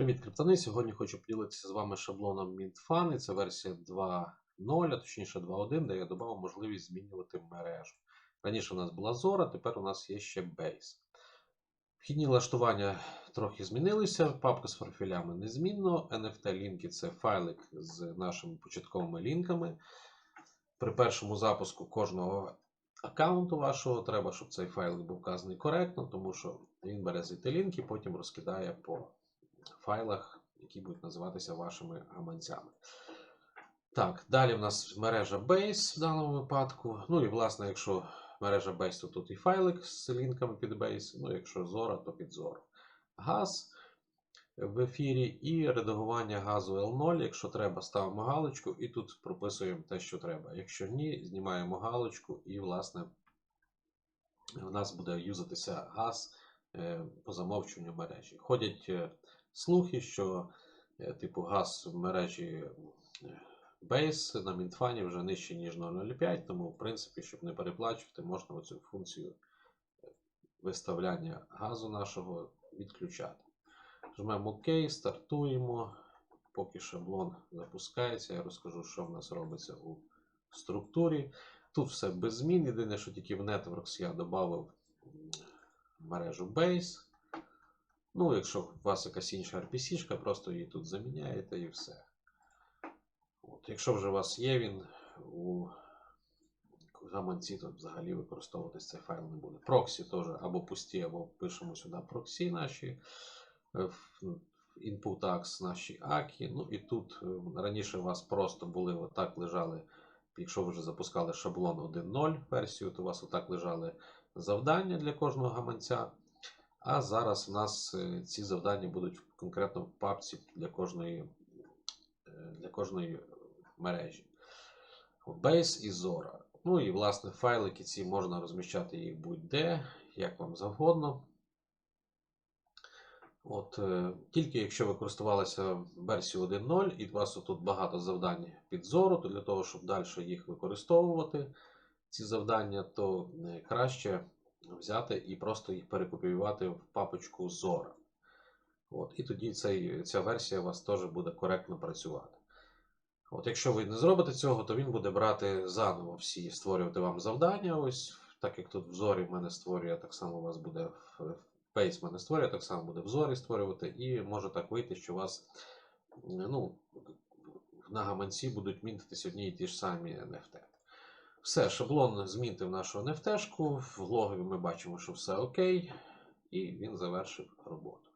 Привіт, криптони! Сьогодні хочу поділитися з вами шаблоном MintFun. Це версія 2.0, а точніше 2.1, де я додав можливість змінювати мережу. Раніше у нас була Zora, тепер у нас є ще Base. Вхідні налаштування трохи змінилися, папка з профілями незмінно. NFT-лінки це файлик з нашими початковими лінками. При першому запуску кожного аккаунту вашого треба, щоб цей файлик був вказаний коректно, тому що він бере звідти лінки, потім розкидає по файлах, які будуть називатися вашими гаманцями. Так, далі в нас мережа Base в даному випадку. Ну і, власне, якщо мережа Base, то тут і файлик з лінками під Base. Ну, якщо Zora, то під Zora. Газ в ефірі і редагування газу L0. Якщо треба, ставимо галочку і тут прописуємо те, що треба. Якщо ні, знімаємо галочку і, власне, у нас буде юзатися газ е, по замовчуванню мережі. Ходять е, слухи, що е, типу газ в мережі е, Base на Мінтфані вже нижче, ніж 0,05, тому, в принципі, щоб не переплачувати, можна оцю функцію е, виставляння газу нашого відключати. Жмемо ОК, стартуємо. Поки шаблон запускається, я розкажу, що в нас робиться у структурі. Тут все без змін. Єдине, що тільки в Networks я додав мережу Base. Ну, якщо у вас якась інша RPC, просто її тут заміняєте і все. От, Якщо вже у вас є він у гаманці, то взагалі використовуватись цей файл не буде. Проксі теж або пусті, або пишемо сюди проксі наші е, input tags наші акі. Ну і тут е, раніше у вас просто були отак лежали. Якщо ви вже запускали шаблон 1.0 версію, то у вас отак лежали завдання для кожного гаманця. А зараз у нас е, ці завдання будуть конкретно в папці для кожної е, для кожної мережі. Base і Zora. Ну і, власне, файлики ці можна розміщати їх будь-де, як вам завгодно. От, е, Тільки якщо ви користувалися версією 1.0 і у вас тут багато завдань під Zora, то для того, щоб далі їх використовувати, ці завдання, то краще взяти і просто їх перекопіювати в папочку Zora. От, І тоді цей, ця версія у вас теж буде коректно працювати. От, Якщо ви не зробите цього, то він буде брати заново всі, створювати вам завдання. Ось, Так як тут в зорі в мене створює, так само у вас буде в Pace мене створює, так само буде в зорі створювати, і може так вийти, що у вас ну, на гаманці будуть мінтитись одні і ті ж самі NFT. Все, шаблон змінив нашу NFT-шку, в логові ми бачимо, що все окей, і він завершив роботу.